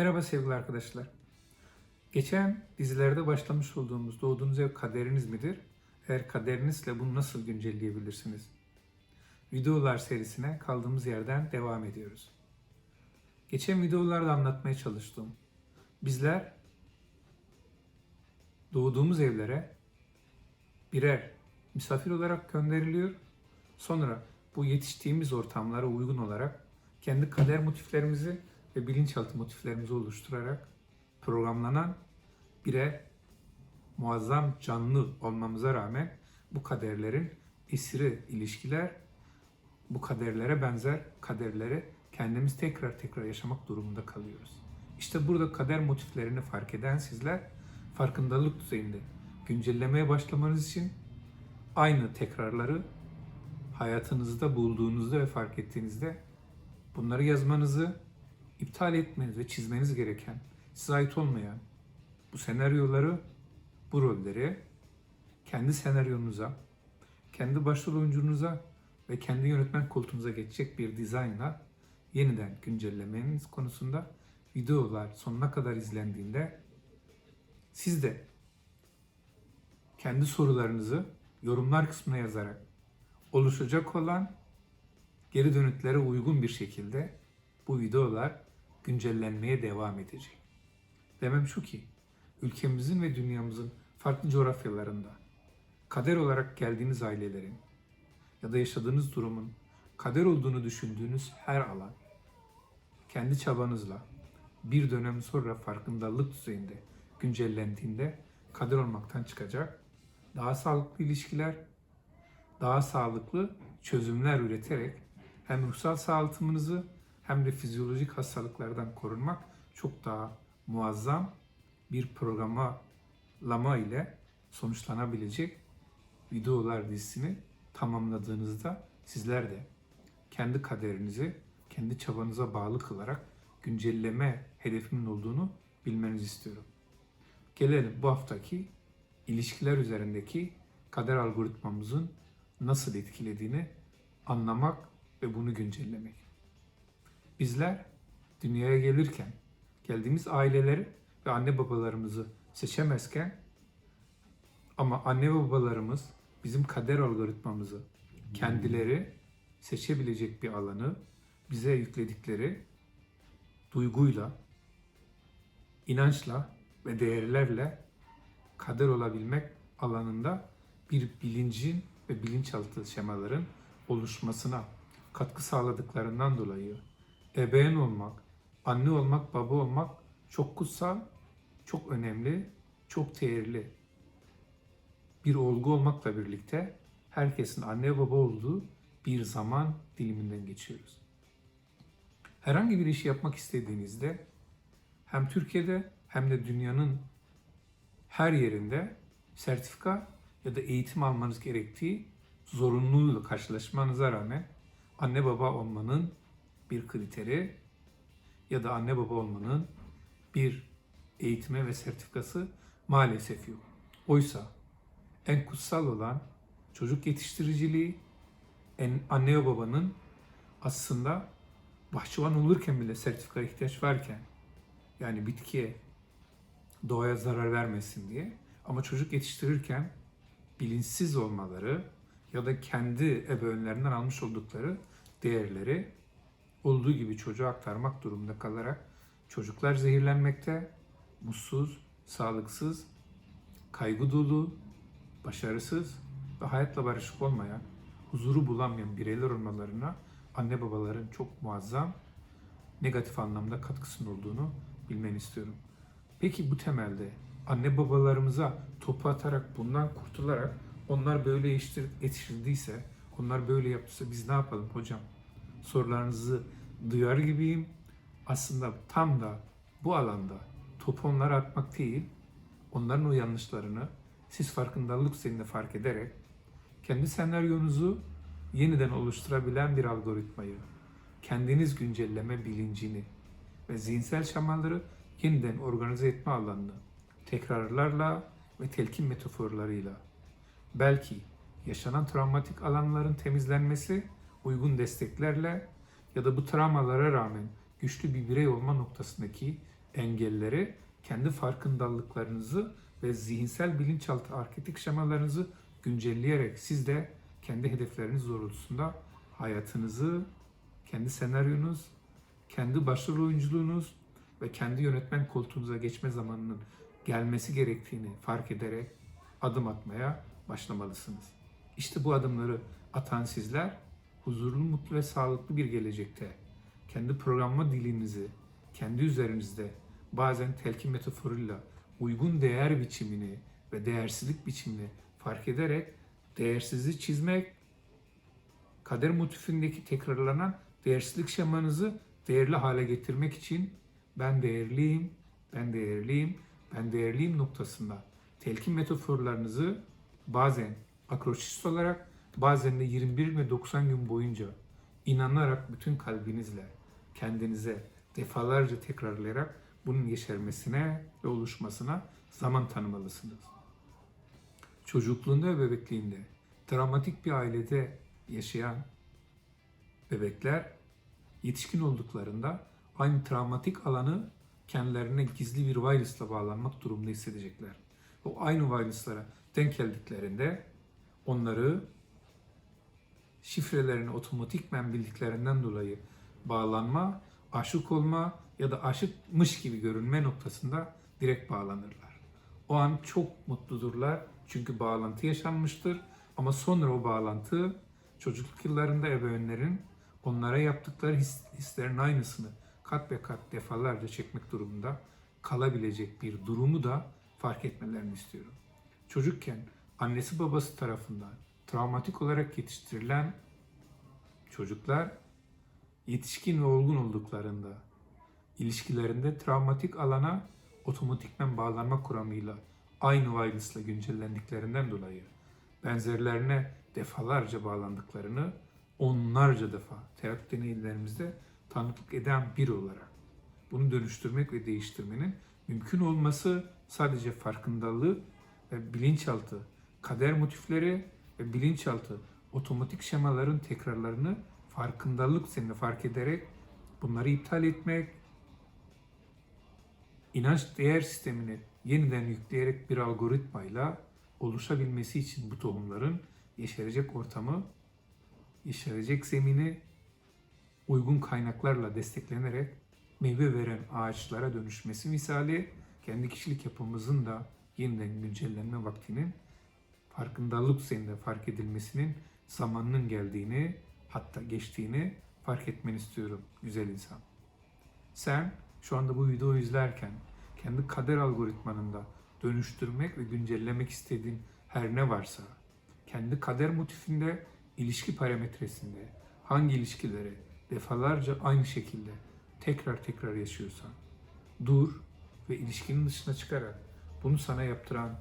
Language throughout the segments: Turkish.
Merhaba sevgili arkadaşlar. Geçen dizilerde başlamış olduğumuz doğduğunuz ev kaderiniz midir? Eğer kaderinizle bunu nasıl güncelleyebilirsiniz? Videolar serisine kaldığımız yerden devam ediyoruz. Geçen videolarda anlatmaya çalıştım. Bizler doğduğumuz evlere birer misafir olarak gönderiliyor. Sonra bu yetiştiğimiz ortamlara uygun olarak kendi kader motiflerimizi ve bilinçaltı motiflerimizi oluşturarak programlanan birer muazzam canlı olmamıza rağmen bu kaderlerin esiri ilişkiler, bu kaderlere benzer kaderleri kendimiz tekrar tekrar yaşamak durumunda kalıyoruz. İşte burada kader motiflerini fark eden sizler farkındalık düzeyinde güncellemeye başlamanız için aynı tekrarları hayatınızda bulduğunuzda ve fark ettiğinizde bunları yazmanızı iptal etmeniz ve çizmeniz gereken, size ait olmayan bu senaryoları, bu rolleri kendi senaryonuza, kendi başrol oyuncunuza ve kendi yönetmen koltuğunuza geçecek bir dizaynla yeniden güncellemeniz konusunda videolar sonuna kadar izlendiğinde siz de kendi sorularınızı yorumlar kısmına yazarak oluşacak olan geri dönütlere uygun bir şekilde bu videolar güncellenmeye devam edecek. Demem şu ki, ülkemizin ve dünyamızın farklı coğrafyalarında kader olarak geldiğiniz ailelerin ya da yaşadığınız durumun kader olduğunu düşündüğünüz her alan kendi çabanızla bir dönem sonra farkındalık düzeyinde güncellendiğinde kader olmaktan çıkacak. Daha sağlıklı ilişkiler, daha sağlıklı çözümler üreterek hem ruhsal sağlıkımızı hem de fizyolojik hastalıklardan korunmak çok daha muazzam bir programlama ile sonuçlanabilecek videolar dizisini tamamladığınızda sizler de kendi kaderinizi kendi çabanıza bağlı kılarak güncelleme hedefimin olduğunu bilmenizi istiyorum. Gelelim bu haftaki ilişkiler üzerindeki kader algoritmamızın nasıl etkilediğini anlamak ve bunu güncellemek. Bizler dünyaya gelirken geldiğimiz aileleri ve anne babalarımızı seçemezken ama anne babalarımız bizim kader algoritmamızı kendileri seçebilecek bir alanı bize yükledikleri duyguyla, inançla ve değerlerle kader olabilmek alanında bir bilincin ve bilinçaltı şemaların oluşmasına katkı sağladıklarından dolayı ebeveyn olmak, anne olmak, baba olmak çok kutsal, çok önemli, çok değerli bir olgu olmakla birlikte herkesin anne baba olduğu bir zaman diliminden geçiyoruz. Herhangi bir işi yapmak istediğinizde hem Türkiye'de hem de dünyanın her yerinde sertifika ya da eğitim almanız gerektiği zorunluluğuyla karşılaşmanıza rağmen anne baba olmanın bir kriteri ya da anne baba olmanın bir eğitime ve sertifikası maalesef yok. Oysa en kutsal olan çocuk yetiştiriciliği, en anne ve babanın aslında bahçıvan olurken bile sertifika ihtiyaç varken yani bitkiye doğaya zarar vermesin diye ama çocuk yetiştirirken bilinçsiz olmaları ya da kendi ebeveynlerinden almış oldukları değerleri olduğu gibi çocuğa aktarmak durumunda kalarak çocuklar zehirlenmekte, mutsuz, sağlıksız, kaygı dolu, başarısız ve hayatla barışık olmayan, huzuru bulamayan bireyler olmalarına anne babaların çok muazzam negatif anlamda katkısının olduğunu bilmeni istiyorum. Peki bu temelde anne babalarımıza topu atarak bundan kurtularak onlar böyle yetiştirdiyse, onlar böyle yaptıysa biz ne yapalım hocam? Sorularınızı duyar gibiyim. Aslında tam da bu alanda topu onlara atmak değil, onların o yanlışlarını siz farkındalık düzeyinde fark ederek kendi senaryonuzu yeniden oluşturabilen bir algoritmayı, kendiniz güncelleme bilincini ve zihinsel şemaları yeniden organize etme alanını tekrarlarla ve telkin metaforlarıyla belki yaşanan travmatik alanların temizlenmesi uygun desteklerle ya da bu travmalara rağmen güçlü bir birey olma noktasındaki engelleri kendi farkındalıklarınızı ve zihinsel bilinçaltı arketik şemalarınızı güncelleyerek siz de kendi hedefleriniz doğrultusunda hayatınızı, kendi senaryonuz, kendi başrol oyunculuğunuz ve kendi yönetmen koltuğunuza geçme zamanının gelmesi gerektiğini fark ederek adım atmaya başlamalısınız. İşte bu adımları atan sizler huzurlu, mutlu ve sağlıklı bir gelecekte. Kendi programlama dilinizi kendi üzerinizde bazen telkin metaforuyla uygun değer biçimini ve değersizlik biçimini fark ederek değersizi çizmek, kader motifindeki tekrarlanan değersizlik şemanızı değerli hale getirmek için ben değerliyim, ben değerliyim, ben değerliyim noktasında telkin metaforlarınızı bazen akroşist olarak bazen de 21 ve 90 gün boyunca inanarak bütün kalbinizle kendinize defalarca tekrarlayarak bunun yeşermesine ve oluşmasına zaman tanımalısınız. Çocukluğunda ve bebekliğinde travmatik bir ailede yaşayan bebekler yetişkin olduklarında aynı travmatik alanı kendilerine gizli bir virüsle bağlanmak durumunda hissedecekler. O aynı virüslara denk geldiklerinde onları şifrelerini otomatikmen bildiklerinden dolayı bağlanma, aşık olma ya da aşıkmış gibi görünme noktasında direkt bağlanırlar. O an çok mutludurlar çünkü bağlantı yaşanmıştır ama sonra o bağlantı çocukluk yıllarında ebeveynlerin onlara yaptıkları his, hislerin aynısını kat ve kat defalarca çekmek durumunda kalabilecek bir durumu da fark etmelerini istiyorum. Çocukken annesi babası tarafından travmatik olarak yetiştirilen çocuklar yetişkin ve olgun olduklarında ilişkilerinde travmatik alana otomatikmen bağlanma kuramıyla aynı virüsle güncellendiklerinden dolayı benzerlerine defalarca bağlandıklarını onlarca defa terapi deneylerimizde tanıklık eden biri olarak bunu dönüştürmek ve değiştirmenin mümkün olması sadece farkındalığı ve bilinçaltı, kader motifleri ve bilinçaltı otomatik şemaların tekrarlarını farkındalık seninle fark ederek bunları iptal etmek, inanç değer sistemini yeniden yükleyerek bir algoritmayla oluşabilmesi için bu tohumların yeşerecek ortamı, yeşerecek zemini uygun kaynaklarla desteklenerek meyve veren ağaçlara dönüşmesi misali kendi kişilik yapımızın da yeniden güncellenme vaktinin farkındalık düzeyinde fark edilmesinin zamanının geldiğini hatta geçtiğini fark etmeni istiyorum güzel insan. Sen şu anda bu videoyu izlerken kendi kader algoritmanında dönüştürmek ve güncellemek istediğin her ne varsa kendi kader motifinde ilişki parametresinde hangi ilişkileri defalarca aynı şekilde tekrar tekrar yaşıyorsan dur ve ilişkinin dışına çıkarak bunu sana yaptıran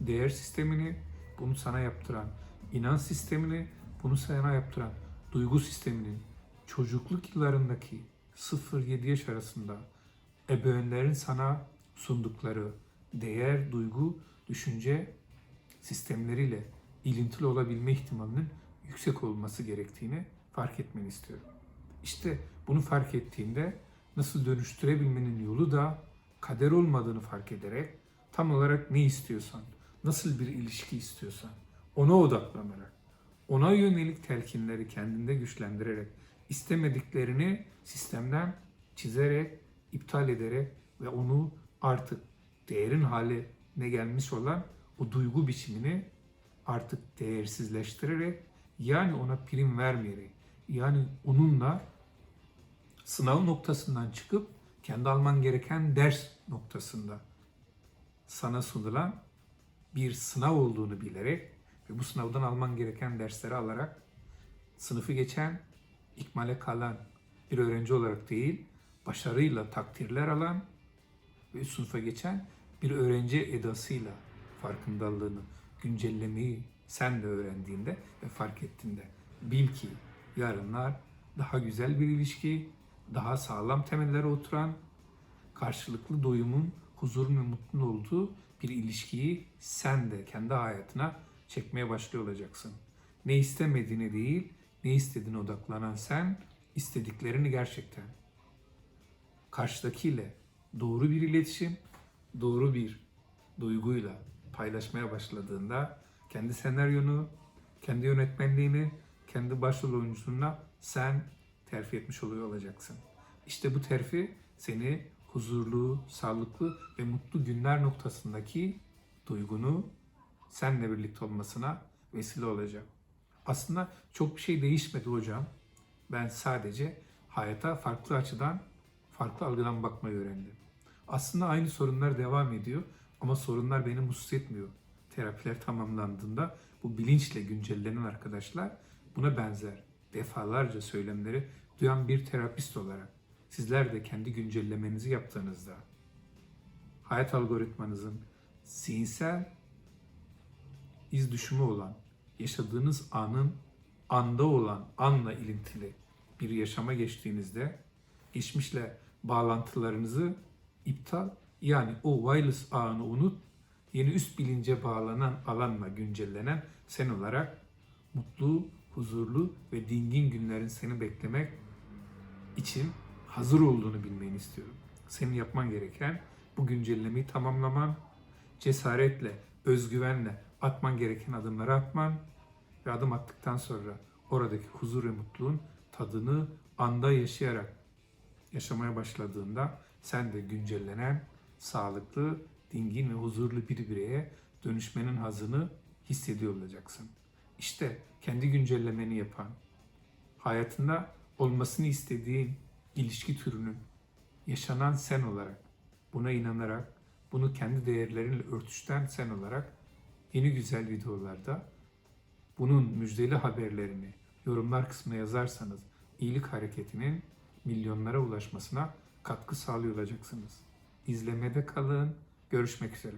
değer sistemini, bunu sana yaptıran inanç sistemini, bunu sana yaptıran duygu sisteminin çocukluk yıllarındaki 0-7 yaş arasında ebeveynlerin sana sundukları değer, duygu, düşünce sistemleriyle ilintili olabilme ihtimalinin yüksek olması gerektiğini fark etmeni istiyorum. İşte bunu fark ettiğinde nasıl dönüştürebilmenin yolu da kader olmadığını fark ederek tam olarak ne istiyorsan, nasıl bir ilişki istiyorsan ona odaklanarak, ona yönelik telkinleri kendinde güçlendirerek, istemediklerini sistemden çizerek, iptal ederek ve onu artık değerin haline gelmiş olan o duygu biçimini artık değersizleştirerek yani ona prim vermeyerek yani onunla sınav noktasından çıkıp kendi alman gereken ders noktasında sana sunulan bir sınav olduğunu bilerek ve bu sınavdan alman gereken dersleri alarak sınıfı geçen, ikmale kalan bir öğrenci olarak değil, başarıyla takdirler alan ve üst sınıfa geçen bir öğrenci edasıyla farkındalığını, güncellemeyi sen de öğrendiğinde ve fark ettiğinde bil ki yarınlar daha güzel bir ilişki, daha sağlam temellere oturan, karşılıklı doyumun, huzurun ve mutluluğun olduğu bir ilişkiyi sen de kendi hayatına çekmeye başlıyor olacaksın. Ne istemediğine değil, ne istediğine odaklanan sen, istediklerini gerçekten karşıdakiyle doğru bir iletişim, doğru bir duyguyla paylaşmaya başladığında kendi senaryonu, kendi yönetmenliğini, kendi başrol oyuncusuna sen terfi etmiş oluyor olacaksın. İşte bu terfi seni huzurlu, sağlıklı ve mutlu günler noktasındaki duygunu senle birlikte olmasına vesile olacak. Aslında çok bir şey değişmedi hocam. Ben sadece hayata farklı açıdan, farklı algıdan bakmayı öğrendim. Aslında aynı sorunlar devam ediyor ama sorunlar beni mutsuz etmiyor. Terapiler tamamlandığında bu bilinçle güncellenen arkadaşlar buna benzer defalarca söylemleri duyan bir terapist olarak sizler de kendi güncellemenizi yaptığınızda hayat algoritmanızın zihinsel iz düşümü olan yaşadığınız anın anda olan anla ilintili bir yaşama geçtiğinizde geçmişle bağlantılarınızı iptal yani o wireless ağını unut yeni üst bilince bağlanan alanla güncellenen sen olarak mutlu, huzurlu ve dingin günlerin seni beklemek için hazır olduğunu bilmeni istiyorum. Senin yapman gereken bu güncellemeyi tamamlaman, cesaretle, özgüvenle atman gereken adımları atman ve adım attıktan sonra oradaki huzur ve mutluluğun tadını anda yaşayarak yaşamaya başladığında sen de güncellenen, sağlıklı, dingin ve huzurlu bir bireye dönüşmenin hazını hissediyor olacaksın. İşte kendi güncellemeni yapan, hayatında olmasını istediğin ilişki türünün yaşanan sen olarak, buna inanarak, bunu kendi değerlerinle örtüşten sen olarak yeni güzel videolarda bunun müjdeli haberlerini yorumlar kısmına yazarsanız iyilik hareketinin milyonlara ulaşmasına katkı sağlıyor olacaksınız. İzlemede kalın. Görüşmek üzere.